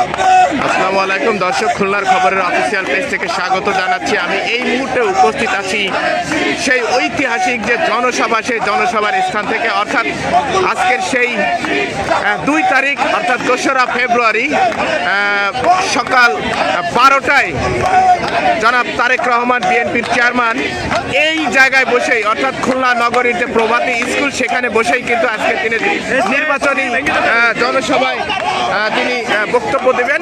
আসসালামু আলাইকুম, দর্শক, খুলনার খবরের অফিসিয়াল পেজ থেকে স্বাগত জানাচ্ছি। আমি এই মুহূর্তে উপস্থিত আছি সেই ঐতিহাসিক যে জনসভা, সেই জনসভার স্থান থেকে। অর্থাৎ আজকের সেই দুই তারিখ, অর্থাৎ দোসরা ফেব্রুয়ারি সকাল বারোটায় জনাব তারেক রহমান বিএনপির চেয়ারম্যান এই জায়গায় বসেই, অর্থাৎ খুলনা নগরীর যে প্রভাতী স্কুল, সেখানে বসেই কিন্তু আজকে তিনি নির্বাচনী জনসভায় তিনি বক্তব্য দেবেন।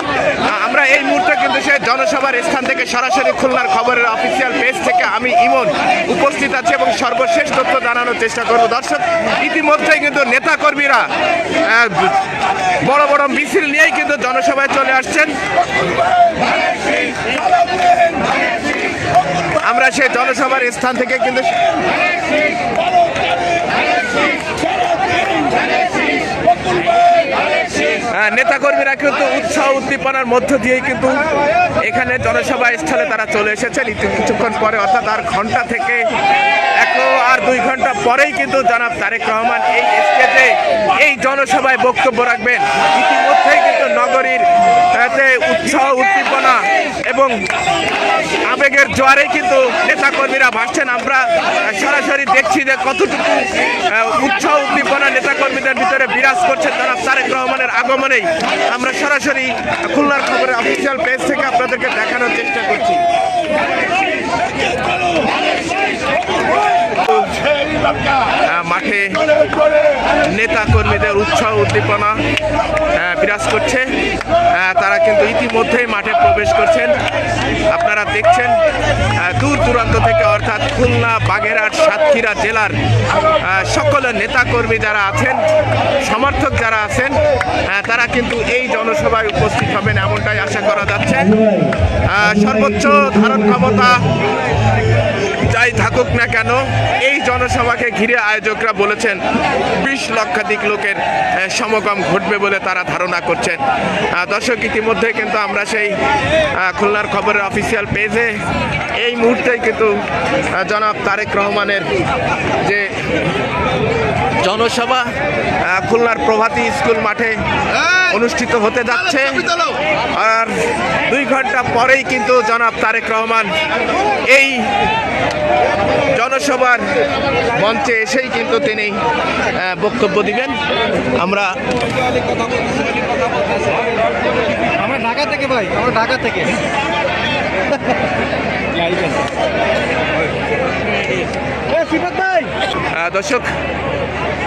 আমরা এই মুহূর্তে কিন্তু সেই জনসভার স্থান থেকে সরাসরি খুলনার খবরের অফিসিয়াল আমি ইমন উপস্থিত আছি এবং সর্বশেষ তথ্য জানানোর চেষ্টা করব। দর্শক, ইতিমধ্যেই কিন্তু নেতাকর্মীরা বড় বড় মিছিল নিয়েই কিন্তু জনসভায় চলে আসছেন। আমরা সেই জনসভার স্থান থেকে কিন্তু নেতাকর্মীরা কিন্তু উৎসাহ উদ্দীপনার মধ্য দিয়েই কিন্তু এখানে জনসভা স্থলে তারা চলে এসেছেন। কিছুক্ষণ পরে, অর্থাৎ আর ঘণ্টা থেকে একো আর দুই ঘণ্টা পরেই কিন্তু জনাব তারেক রহমান এই স্টেজে, এই জনসভায় বক্তব্য রাখবেন। ইতিমধ্যেই কিন্তু নগরীর উৎসাহ, উদ্দীপনা এবং আবেগের জোয়ারে কিন্তু নেতাকর্মীরা ভাসছেন। আমরা সরাসরি দেখছি যে কতটুকু উৎসাহ, উদ্দীপনা নেতাকর্মীদের ভিতরে বিরাজ করছে তারা তারেক রহমানের আগমনেই আমরা সরাসরি খুলনার খবরের অফিসিয়াল পেজ থেকে আপনাদেরকে দেখানোর চেষ্টা করছি মাঠে নেতা কর্মীদের উৎসাহ, উদ্দীপনা বিরাজ করছে। তারা কিন্তু ইতিমধ্যেই মাঠে প্রবেশ করছেন। আপনারা দেখছেন দূর দূরান্ত থেকে অর্থাৎ খুলনা, বাগেরহাট, সাতক্ষীরা জেলার সকল নেতাকর্মী যারা আছেন, সমর্থক যারা আছেন তারা কিন্তু এই জনসভায় উপস্থিত হবেন এমনটাই আশা করা যাচ্ছে। সর্বোচ্চ ধারণ ক্ষমতা যাই থাকুক না কেন, এই জনসভাকে ঘিরে আয়োজকরা বলেছেন, বিশ লক্ষাধিক লোকের সমগম ঘটবে বলে তারা ধারণা করছেন। দর্শক, ইতিমধ্যে কিন্তু আমরা সেই খুলনার খবরের অফিসিয়াল পেজে এই মুহূর্তে কিন্তু জনাব তারেক রহমানের যে জনসভা খুলনার প্রভাতী স্কুল মাঠে অনুষ্ঠিত হতে যাচ্ছে। আর দুই ঘণ্টা পরেই কিন্তু জনাব তারেক রহমান এই জনসভার মঞ্চে এসেই কিন্তু তিনি বক্তব্য দিবেন। আমরা আমরা ঢাকা থেকে ভাই আমরা ঢাকা থেকে। দর্শক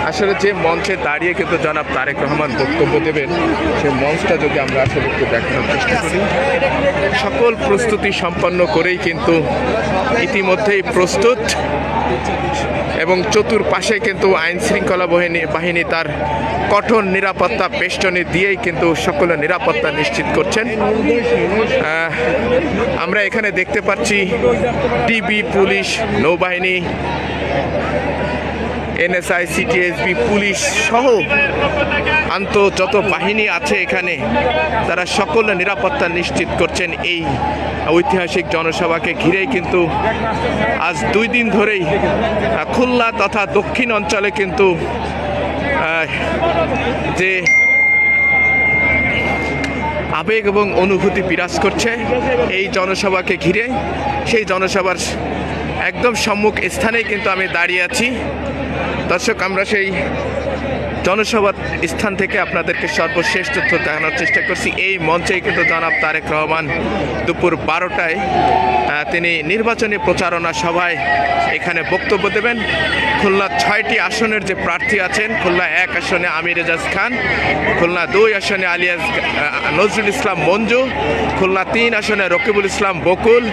আসলে যে মঞ্চে দাঁড়িয়ে কিন্তু জনাব তারেক রহমান বক্তব্য দেবেন সেই মঞ্চটা যদি আমরা আসলে একটু দেখানোর চেষ্টা করি, সকল প্রস্তুতি সম্পন্ন করেই কিন্তু ইতিমধ্যেই প্রস্তুত এবং চতুর্পাশে কিন্তু আইন শৃঙ্খলা বাহিনী তার কঠোর নিরাপত্তা বেষ্টনী দিয়েই কিন্তু সকলের নিরাপত্তা নিশ্চিত করছেন। আমরা এখানে দেখতে পাচ্ছি টিবি পুলিশ নৌবাহিনী এনএসআই, সিটিএসবি, পুলিশ সহ আন্ত যত বাহিনী আছে এখানে, তারা সকল নিরাপত্তা নিশ্চিত করছেন এই ঐতিহাসিক জনসভাকে ঘিরেই কিন্তু আজ দুই দিন ধরেই খুলনা তথা দক্ষিণ অঞ্চলে কিন্তু যে আবেগ এবং অনুভূতি বিরাজ করছে এই জনসভাকে ঘিরে, সেই জনসভার একদম সম্মুখ স্থানেই কিন্তু আমি দাঁড়িয়ে আছি। দর্শক, আমরা সেই জনসভার স্থান থেকে আপনাদেরকে সর্বশেষ তথ্য দেখানোর চেষ্টা করছি। এই মঞ্চেই কিন্তু জনাব তারেক রহমান দুপুর বারোটায় তিনি নির্বাচনী প্রচারণা সভায় এখানে বক্তব্য দেবেন। খুলনা ছয়টি আসনের যে প্রার্থী আছেন, খুলনা এক আসনে আমির এজাজ খান, খুলনা দুই আসনে আলিয়াজ নজরুল ইসলাম মঞ্জু, খুলনা তিন আসনে রকিবুল ইসলাম বকুল,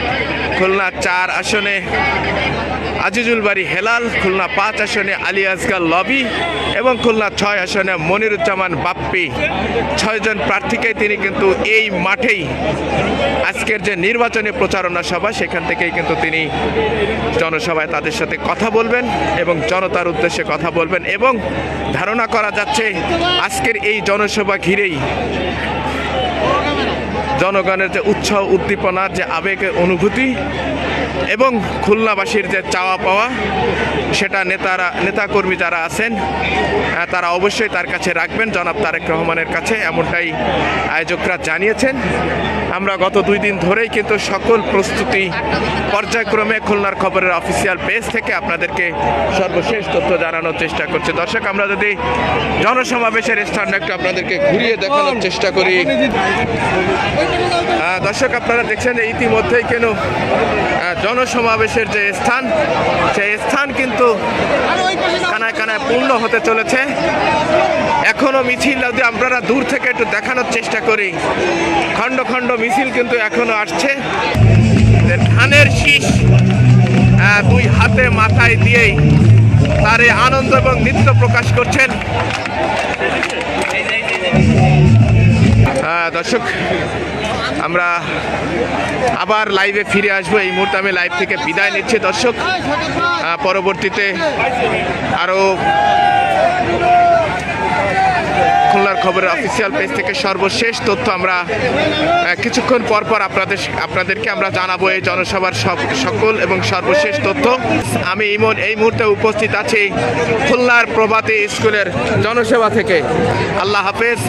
খুলনা চার আসনে আজিজুল বাড়ি হেলাল, খুলনা পাঁচ আসনে আলী আজগার লবি এবং খুলনা ছয় আসনে মনিরুজ্জামান বাপ্পি। ছয়জন প্রার্থীকে তিনি কিন্তু এই মাঠেই আজকের যে নির্বাচনী প্রচারণা সভা, সেখান থেকেই কিন্তু তিনি জনসভায় তাদের সাথে কথা বলবেন এবং জনতার উদ্দেশ্যে কথা বলবেন এবং ধারণা করা যাচ্ছে আজকের এই জনসভা ঘিরেই জনগণের যে উৎসাহ উদ্দীপনার যে আবেগের অনুভূতি এবং খুলনাবাসীর যে চাওয়া পাওয়া, সেটা নেতারা, নেতাকর্মী যারা আছেন তারা অবশ্যই তার কাছে রাখবেন। জনাব তারেক রহমানের কাছে এমনটাই আয়োজকরা জানিয়েছেন। আমরা গত দুই দিন ধরেই কিন্তু সকল প্রস্তুতি পর্যায়ক্রমে খুলনার খবরের অফিসিয়াল পেজ থেকে আপনাদেরকে সর্বশেষ তথ্য জানানোর চেষ্টা করছি। দর্শক, আমরা যদি জনসমাবেশের স্থানটা একটু আপনাদেরকে ঘুরিয়ে দেখানোর চেষ্টা করি। দর্শক, আপনারা দেখছেন, ইতিমধ্যেই কেন জনসমাবেশের যে স্থান, সেই স্থান কিন্তু কানায় কানায় পূর্ণ হতে চলেছে। এখনও মিছিল, যদি আপনারা দূর থেকে একটু দেখানোর চেষ্টা করি, খণ্ড খণ্ড মিছিল কিন্তু এখনও আসছে। ধানের শীষ দুই হাতে মাথায় দিয়েই তার এই আনন্দ এবং নৃত্য প্রকাশ করছেন। দর্শক, আমরা আবার লাইভে ফিরে আসব। এই মুহূর্তে আমি লাইভ থেকে বিদায় নিচ্ছি। দর্শক পরবর্তীতে আরও খুলনার খবরের অফিসিয়াল পেজ থেকে সর্বশেষ তথ্য আমরা কিছুক্ষণ পর পর আপনাদের, আপনাদেরকে আমরা জানাব এই জনসভার সব, সকল এবং সর্বশেষ তথ্য। আমি ইমন, এই মুহূর্তে উপস্থিত আছি খুলনার প্রভাতী স্কুলের জনসভা থেকে। আল্লাহ হাফেজ।